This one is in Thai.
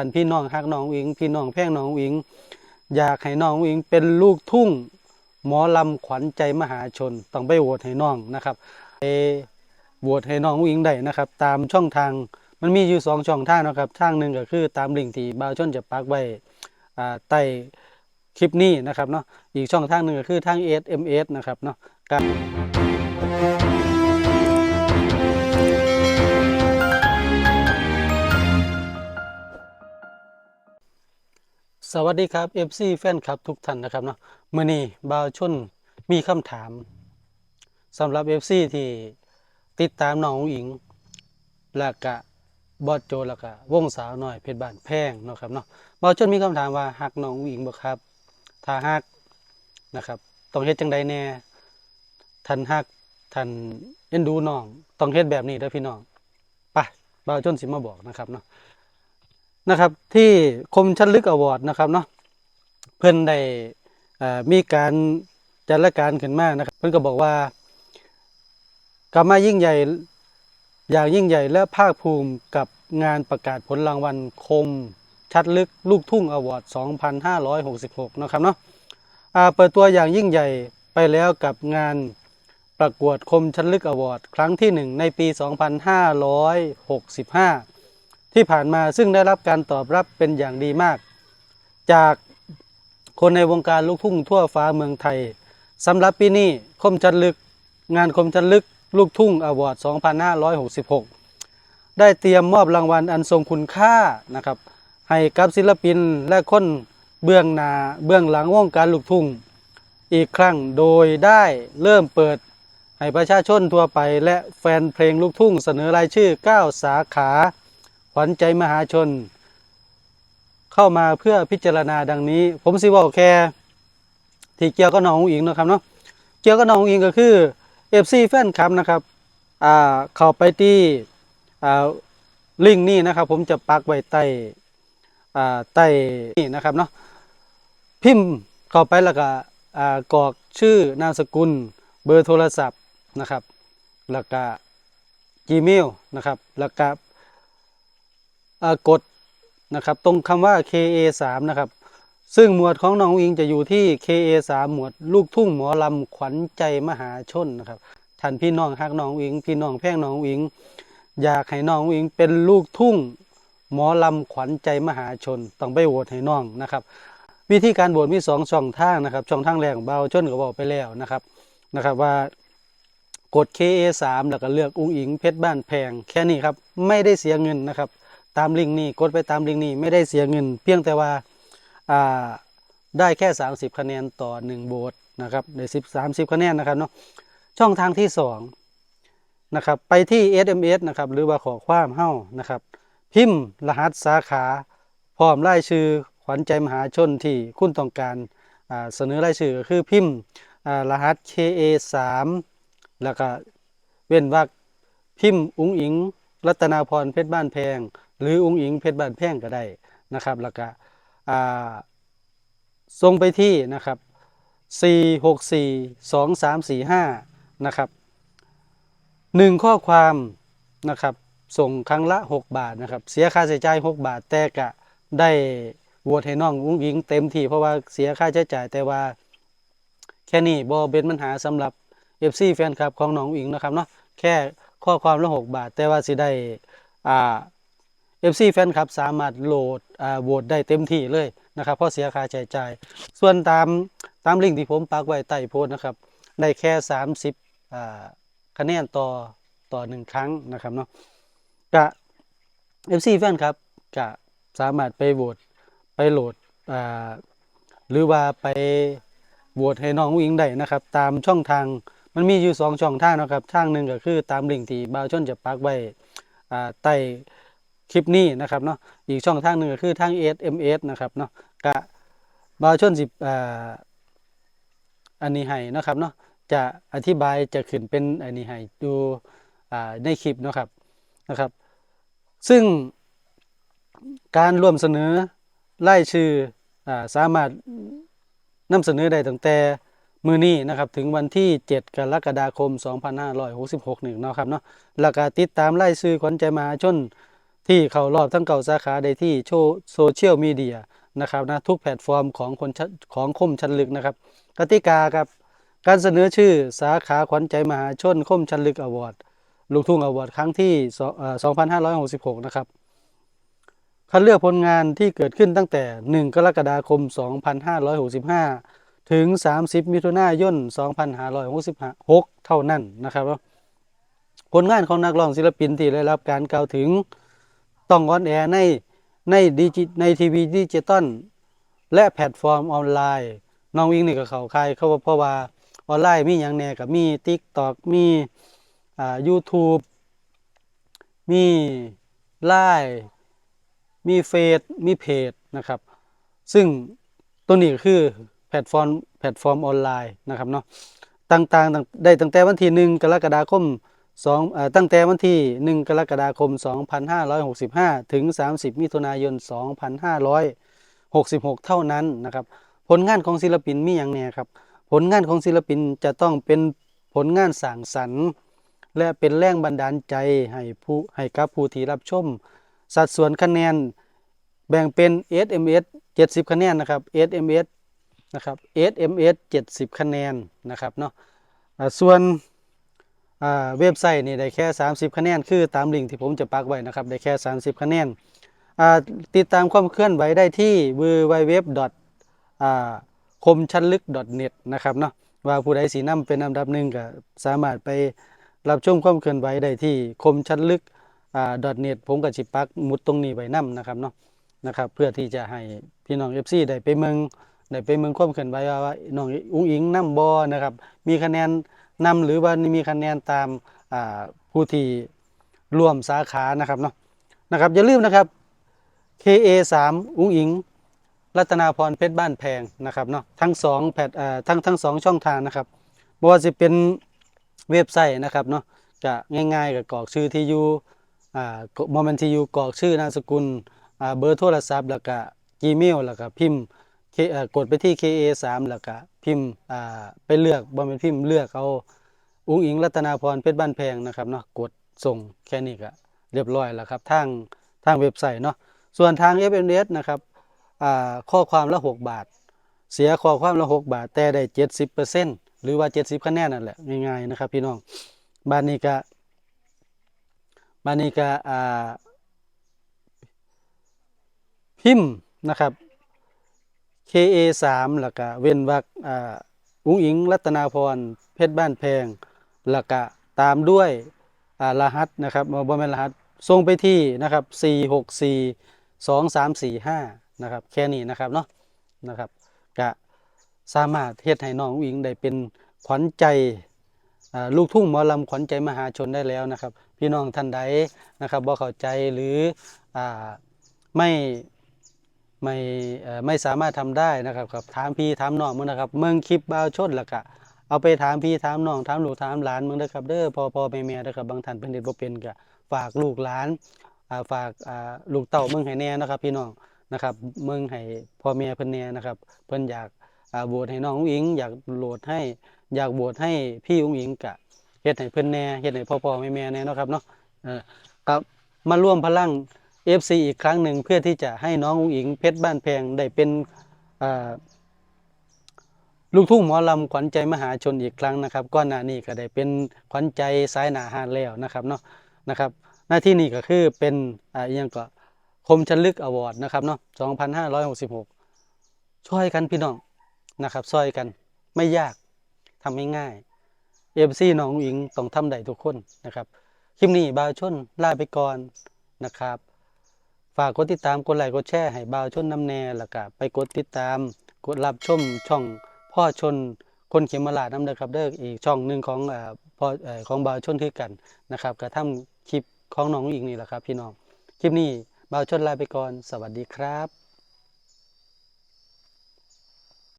ท่านพี่น้องฮักน้องอิง พี่น้องแพ่งน้องอิง อยากให้น้องอิงเป็นลูกทุ่ง หมอลำขวัญใจมหาชน ต้องไปโหวตให้น้องนะครับไปโหวตให้น้องอิงได้นะครับ ตามช่องทางมันมีอยู่สองช่องทางนะครับทางหนึ่งก็คือตามลิงก์ที่บ่าวชนจะปักไว้ใต้คลิปนี้นะครับเนาะอีกช่องทางหนึ่งก็คือทาง SMS นะครับเนาะ สวัสดีครับ FC แฟนคลับทุกท่านนะครับเนาะมื่อนี้บ่าวชนมีคำถามสำหรับ FC ที่ติดตามน้องอิงและกะบอดโจแล้วก็วงสาวหน้อยเพชรบ้านแพงเนาะครับเนาะบ่าวชนมีคำถามว่าหักน้องอิงบ่ครับถ้าหักนะครับต้องเฮ็ดจังใดแน่ท่านหักท่านเอ็นดูน้องต้องเฮ็ดแบบนี้เด้อพี่น้องไปบ่าวชนสิมาบอกนะครับเนาะ นะครับ ที่คมชันลึกอวอร์ดนะครับเนาะเพิ่อนได้มีการจัดรายการขึ้นมานะครับ เพิ่อนก็บอกว่ากลับมายิ่งใหญ่อย่างยิ่งใหญ่และภาคภูมิกับงานประกาศผลรางวัลคมชัดลึกลูกทุ่งอวอร์ด 2566 นะครับเนาะเปิดตัวอย่างยิ่งใหญ่ไปแล้วกับงานประกวดคมชัดลึกอวอร์ด ครั้งที่หนึ่งในปี 2565 ที่ผ่านมาซึ่งได้รับการตอบรับเป็นอย่างดีมาก จากคนในวงการลูกทุ่งทั่วฟ้าเมืองไทยสำหรับปีนี้คมจันลึกงานคมจันลึกลูกทุ่งอวอร์ด 2566 ได้เตรียมมอบรางวัลอันทรงคุณค่านะครับให้กับศิลปินและคนเบื้องหน้าเบื้องหลังวงการลูกทุ่งอีกครั้งโดยได้เริ่มเปิดให้ประชาชนทั่วไปและแฟนเพลงลูกทุ่งเสนอรายชื่อ 9 สาขา วัญใจมหาชน เข้ามาเพื่อพิจารณาดังนี้ ผมสิบอกแค่ที่เกี่ยวกับน้ององอิงนะครับเนาะเกี่ยวกับน้ององอิงก็คือเอฟซีแฟนคลับนะครับอ่าเข้าไปที่อ่าลิงก์นี่นะครับ ผมจะปักไว้ใต้อ่าใต้นี่นะครับเนาะพิมพ์เข้าไปแล้วก็อ่ากรอกชื่อนามสกุล เบอร์โทรศัพท์นะครับ แล้วก็ Gmail นะครับ แล้วก็ กดนะครับตรงคำว่า KA3 นะครับซึ่งหมวดของน้องอิงจะอยู่ที่ KA3 หมวดลูกทุ่งหมอลำขวัญใจมหาชนนะครับท่านพี่น้องฮักน้องอิง พี่น้องแพ่งน้องอิง อยากให้น้องอุ๋งอิงเป็นลูกทุ่งหมอลำขวัญใจมหาชน ต้องไปโหวตให้น้องนะครับ วิธีการโหวตมีสองช่องทางนะครับ ช่องทางแรกของเบาชนก็บอกไปแล้วนะครับนะครับว่ากด KA3 แล้วก็เลือกอุ้งอิงเพชรบ้านแพงแค่นี้ครับไม่ได้เสียเงินนะครับ ตามลิงก์นี้กดไปตามลิงก์นี้ไม่ได้เสียเงิน เพียงแต่ว่าได้แค่ 30 คะแนนต่อ 1 โบสนะครับได้10 30คะแนนนะครับเนาะช่องทางที่ 2 นะครับ ไปที่ SMS นะครับหรือว่าขอความเฮ้านะครับ พิมพ์รหัสสาขาพร้อมรายชื่อขวัญใจมหาชนที่คุณต้องการเสนอรายชื่อก็คือพิมพ์รหัส KA3 แล้วก็เว้นวรรคพิมพ์ อุ้งอิง รัตนาพรเพชรบ้านแพง หรืออุ้งอิงเพชรบ้านแพงก็ได้นะครับแล้วก็ส่งไปที่นะครับ 4 6 4 2 3 4 5 นะครับหนึ่งข้อความนะครับส่งครั้งละ 6 บาทนะครับเสียค่าใช้จ่าย 6 บาท แต่กะได้โหวตให้น้องอุ้งอิงเต็มที่เพราะว่าเสียค่าใช้จ่ายแต่ว่าแค่นี้บอเป็นปัญหาสำหรับ FC แฟนคลับของน้องอุ๋งอิงนะครับเนาะแค่ข้อความละ 6 บาท แต่ว่าสิได้อ่า FC แฟนคลับสามารถโหลดอ่าโหวตได้เต็มที่เลยนะครับเพราะเสียค่าใช้จ่าย ส่วนตามตามลิงก์ที่ผมปักไว้ใต้โพสต์นะครับได้แค่ 30อ่าคะแนนต่อต่อหนึ่งครั้งนะครับเนาะกะ FC แฟนครับกะสามารถไปโหวตไปโหลดอ่าหรือว่าไปโหวตให้น้องอุ๋งอิงได้นะครับ ตามช่องทางมันมีอยู่สองช่องทางนะครับทางหนึ่งก็คือตามลิงก์ที่บ่าวชนจะปักไว้อ่าใต้ คลิปนี้นะครับเนาะอีกช่องทางหนึ่งก็คือทาง SMS นะครับเนาะกะบาวชนสิอ่าอันนี้ให้นะครับเนาะจะอธิบายจะขึ้นเป็นอันนี้ให้ดูในคลิปนะครับนะครับ ซึ่งการร่วมเสนอรายชื่ออสามารถนำเสนอได้ตั้งแต่มือนี้นะครับถึงวันที่ 7 กรกฎาคม 2566นี่เนาะครับเนาะแล้วก็ติดตามไล่ซื้อขวัญใจมหาชน ที่เขารอบทั้งเก่าสาขาได้ที่โชโซเชียลมีเดียนะครับนะทุกแพลตฟอร์มของคนของคมชันลึกนะครับกติกาครับการเสนอชื่อสาขาขวัญใจมหาชนคมชันลึกอวอร์ดลูกทุ่งอวอร์ดครั้งที่สองเอ่อ2566 นะครับคัดเลือกผลงานที่เกิดขึ้นตั้งแต่ 1 กรกฎาคม 2565 ถึง 30 มิถุนายน 2566 เท่านั้นนะครับ ผลงานของนักร้องศิลปินที่ได้รับการกล่าวถึง ต้องออนแอร์ในในดิจิในทีวีดิจิตอลและแพลตฟอร์มออนไลน์ น้องวิ่งนี่ก็เขาใครเขาว่าเพราะว่าออนไลน์มีอย่างแน่กับมี TikTok มีอ่า YouTube มีไลน์มีเฟซมีเพจนะครับ ซึ่งตัวนี้ก็คือแพลตฟอร์มแพลตฟอร์มออนไลน์นะครับเนาะต่างๆ ได้ตั้งแต่วันที่1กรกฎาคม 2เอ่อตั้งแต่วันที่ 1 กรกฎาคม 2565 ถึง 30 มิถุนายน 2566 เท่านั้นนะครับ ผลงานของศิลปินมีอย่างแน่ครับ ผลงานของศิลปินจะต้องเป็นผลงานสร้างสรรค์ และเป็นแรงบันดาลใจให้ผู้ให้กับผู้ที่รับชม สัดส่วนคะแนนแบ่งเป็น SMS 70 คะแนนนะครับ SMS นะครับ SMS 70 คะแนนนะครับเนาะส่วน เว็บไซต์นี่ได้แค่ 30 คะแนน คือตามลิงก์ที่ผมจะปักไว้นะครับ ได้แค่ 30 คะแนนติดตามความเคลื่อนไหวได้ที่ www. อ่าคมชันลึก .net นะครับเนาะว่าผู้ใดสีน้ำเป็นอันดับหนึ่งก็สามารถไปรับชมความเคลื่อนไหวได้ที่คมชันลึกอ่า .net ผมก็สิปักมุดตรงนี้ไว้นํนะครับเนาะนะครับเพื่อที่จะให้พี่น้อง FC ได้ไปเมืองได้ไปเมืองความเคลื่อนไหวว่าน้องอุ้งอิงน้ำบ่นะครับมีคะแนน นำหรือว่ามีคะแนนตามผู้ที่ร่วมสาขานะครับเนาะนะครับอย่าลืมนะครับ KA 3 อุ้งอิง รัตนาพรเพชรบ้านแพงนะครับเนาะทั้งสองแพลทั้งทั้งสองช่องทางนะครับบ่ว่าจะเป็นเว็บไซต์นะครับเนาะจะง่ายๆกับกรอกชื่อที่อยู่อ่าโมเมนต์ที่อยู่กรอกชื่อนามสกุลเบอร์โทรศัพท์แล้วก็ Gmail แล้วก็พิมพ์กดไปที่ KA 3 แล้วก็ พิมพ์อ่าไปเลือกบ่แม่นพิมพ์เลือกเอาอุ้งอิงรัตนาพรเพชรบ้านแพงนะครับเนาะกดส่งแค่นี้ก็เรียบร้อยแล้วครับทางทางเว็บไซต์เนาะส่วนทาง FMS นะครับอ่าข้อความละ 6 บาท เสียข้อความละ 6 บาท แต่ได้ 70%หรือว่า 70คะแนนนั่นแหละง่ายๆนะครับพี่น้องบานนี้ก็บานนี้ก็อ่าพิมพ์นะครับ KA 3 แล้วก็เว้นวรรคอ่าอุ้งอิงรัตนาพรเพชรบ้านแพงแล้วก็ตามด้วยอ่ารหัสนะครับบ่แม่นรหัสส่งไปที่นะครับ464 2345นะครับแค่นี้นะครับเนาะนะครับก็สามารถเฮ็ดให้น้องอุ้งอิงได้เป็นขวัญใจลูกทุ่งหมอลำขวัญใจมหาชนได้แล้วนะครับ พี่น้องท่านใดนะครับบ่เข้าใจหรืออไม่ ไม่ไม่สามารถทำได้นะครับกับถามพี่ถามน้องมึงนะครับเมืองคลิปบ่าวชนล้วก็เอาไปถามพี่ถามน้องถามลูกถามหลานมึงเด้อครับเด้อพ่อพ่อแม่แม่เด้อครับบางท่านเพิ่นเฮ็ดบ่เป็นก็ฝากลูกหลานฝากลูกเต้ามึงให้แน่นะครับ พี่น้องนะครับมึงให้พ่อแม่เพิ่นแน่นะครับ เพิ่นอยากอ่าโหวตให้น้องอุ้งอิง อยากโหลดให้อยากโหวตให้พี่อุ้งอิงก็เฮ็ดให้เพิ่นแน่เฮ็ดให้พ่อพ่อแม่แม่แน่นะครับเนาะเออครับมาร่วมพลัง FC อีกครั้งหนึ่งเพื่อที่จะให้น้องอุ้งอิงเพชรบ้านแพงได้เป็นลูกทุ่งหมอลำขวัญใจมหาชนอีกครั้งนะครับก่อนหน้านี้ก็ได้เป็นขวัญใจสายหนาหาดแล้วนะครับเนาะนะครับหน้าที่นี้ก็คือเป็นอ่ายังก็คมชันลึกอวอร์ดนะครับเนาะ2566 ช่วยกันพี่น้องนะครับช่วยกันไม่ยากทำง่ายๆ FC น้องอุ้งอิงต้องทำได้ทุกคนนะครับคลิปนี้บาวชนลาไปก่อนนะครับ ฝากกดติดตามกดไลค์กดแชร์ให้บ่าวชนน้ำแน่แล้วก็ไปกดติดตามกดรับชมช่องพ่อชนคนเขียนมาลาดน้ำเด้อครับเด้ออีกช่องหนึ่งของอพ่อของบ่าวชนคือกันนะครับกระทำคลิปของน้องอีกนี่แหละครับ พี่น้องคลิปนี้บ่าวชนลาไปก่อนสวัสดีครับ